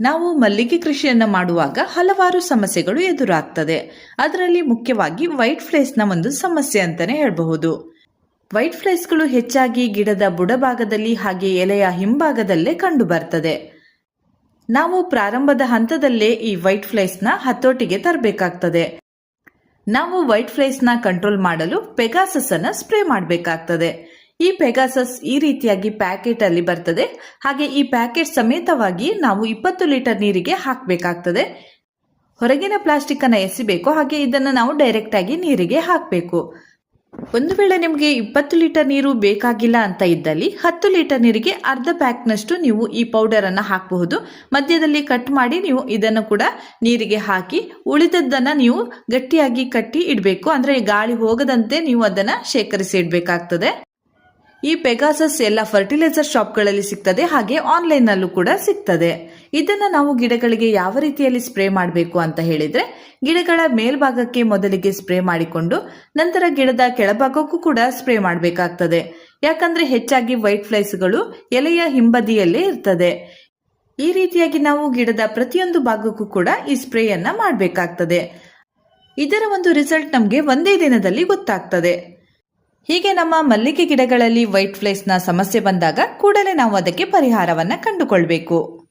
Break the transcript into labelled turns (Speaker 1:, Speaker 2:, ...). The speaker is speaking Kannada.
Speaker 1: ನಾವು ಮಲ್ಲಿಗೆ ಕೃಷಿಯನ್ನು ಮಾಡುವಾಗ ಹಲವಾರು ಸಮಸ್ಯೆಗಳು ಎದುರಾಗ್ತದೆ. ಅದರಲ್ಲಿ ಮುಖ್ಯವಾಗಿ ವೈಟ್ ಫ್ಲೇಸ್ನ ಒಂದು ಸಮಸ್ಯೆ ಅಂತಾನೆ ಹೇಳಬಹುದು. ವೈಟ್ ಫ್ಲೇಸ್ಗಳು ಹೆಚ್ಚಾಗಿ ಗಿಡದ ಬುಡಭಾಗದಲ್ಲಿ ಹಾಗೆ ಎಲೆಯ ಹಿಂಭಾಗದಲ್ಲೇ ಕಂಡು ಬರ್ತದೆ ನಾವು ಪ್ರಾರಂಭದ ಹಂತದಲ್ಲೇ ಈ ವೈಟ್ ಫ್ಲೇಸ್ನ ಹತೋಟಿಗೆ ತರಬೇಕಾಗ್ತದೆ. ನಾವು ವೈಟ್ ಫ್ಲೇಸ್ನ ಕಂಟ್ರೋಲ್ ಮಾಡಲು ಪೆಗಾಸಸ್ ಅನ್ನು ಸ್ಪ್ರೇ ಮಾಡಬೇಕಾಗ್ತದೆ. ಈ ಪೆಗಾಸಸ್ ಈ ರೀತಿಯಾಗಿ ಪ್ಯಾಕೆಟ್ ಅಲ್ಲಿ ಬರ್ತದೆ. ಹಾಗೆ ಈ ಪ್ಯಾಕೆಟ್ ಸಮೇತವಾಗಿ ನಾವು ಇಪ್ಪತ್ತು ಲೀಟರ್ ನೀರಿಗೆ ಹಾಕಬೇಕಾಗ್ತದೆ. ಹೊರಗಿನ ಪ್ಲಾಸ್ಟಿಕ್ ಅನ್ನ ಎಸಿಬೇಕು. ಹಾಗೆ ಇದನ್ನು ನಾವು ಡೈರೆಕ್ಟ್ ಆಗಿ ನೀರಿಗೆ ಹಾಕಬೇಕು. ಒಂದು ವೇಳೆ ನಿಮಗೆ ಇಪ್ಪತ್ತು ಲೀಟರ್ ನೀರು ಬೇಕಾಗಿಲ್ಲ ಅಂತ ಇದ್ದಲ್ಲಿ ಹತ್ತು ಲೀಟರ್ ನೀರಿಗೆ ಅರ್ಧ ಪ್ಯಾಕ್ನಷ್ಟು ನೀವು ಈ ಪೌಡರ್ ಅನ್ನ ಹಾಕಬಹುದು. ಮಧ್ಯದಲ್ಲಿ ಕಟ್ ಮಾಡಿ ನೀವು ಇದನ್ನು ಕೂಡ ನೀರಿಗೆ ಹಾಕಿ ಉಳಿದದ್ದನ್ನ ನೀವು ಗಟ್ಟಿಯಾಗಿ ಕಟ್ಟಿ ಇಡಬೇಕು. ಅಂದ್ರೆ ಗಾಳಿ ಹೋಗದಂತೆ ನೀವು ಅದನ್ನ ಶೇಖರಿಸಿ ಇಡಬೇಕಾಗ್ತದೆ. ಈ ಪೆಗಾಸಸ್ ಎಲ್ಲ ಫರ್ಟಿಲೈಸರ್ ಶಾಪ್ಗಳಲ್ಲಿ ಸಿಗ್ತದೆ, ಹಾಗೆ ಆನ್ಲೈನ್ನಲ್ಲೂ ಕೂಡ ಸಿಗ್ತದೆ. ಇದನ್ನು ನಾವು ಗಿಡಗಳಿಗೆ ಯಾವ ರೀತಿಯಲ್ಲಿ ಸ್ಪ್ರೇ ಮಾಡಬೇಕು ಅಂತ ಹೇಳಿದ್ರೆ, ಗಿಡಗಳ ಮೇಲ್ಭಾಗಕ್ಕೆ ಮೊದಲಿಗೆ ಸ್ಪ್ರೇ ಮಾಡಿಕೊಂಡು, ನಂತರ ಗಿಡದ ಕೆಳಭಾಗಕ್ಕೂ ಕೂಡ ಸ್ಪ್ರೇ ಮಾಡಬೇಕಾಗ್ತದೆ. ಯಾಕಂದ್ರೆ ಹೆಚ್ಚಾಗಿ ವೈಟ್ ಫ್ಲೈಸ್ಗಳು ಎಲೆಯ ಹಿಂಬದಿಯಲ್ಲೇ ಇರ್ತದೆ. ಈ ರೀತಿಯಾಗಿ ನಾವು ಗಿಡದ ಪ್ರತಿಯೊಂದು ಭಾಗಕ್ಕೂ ಕೂಡ ಈ ಸ್ಪ್ರೇಯನ್ನು ಮಾಡಬೇಕಾಗ್ತದೆ. ಇದರ ಒಂದು ರಿಸಲ್ಟ್ ನಮಗೆ ಒಂದೇ ದಿನದಲ್ಲಿ ಗೊತ್ತಾಗ್ತದೆ. ಹೀಗೆ ನಮ್ಮ ಮಲ್ಲಿಗೆ ಗಿಡಗಳಲ್ಲಿ ವೈಟ್ ಫ್ಲೇಸ್ನ ಸಮಸ್ಯೆ ಬಂದಾಗ ಕೂಡಲೇ ನಾವು ಅದಕ್ಕೆ ಪರಿಹಾರವನ್ನ ಕಂಡುಕೊಳ್ಬೇಕು.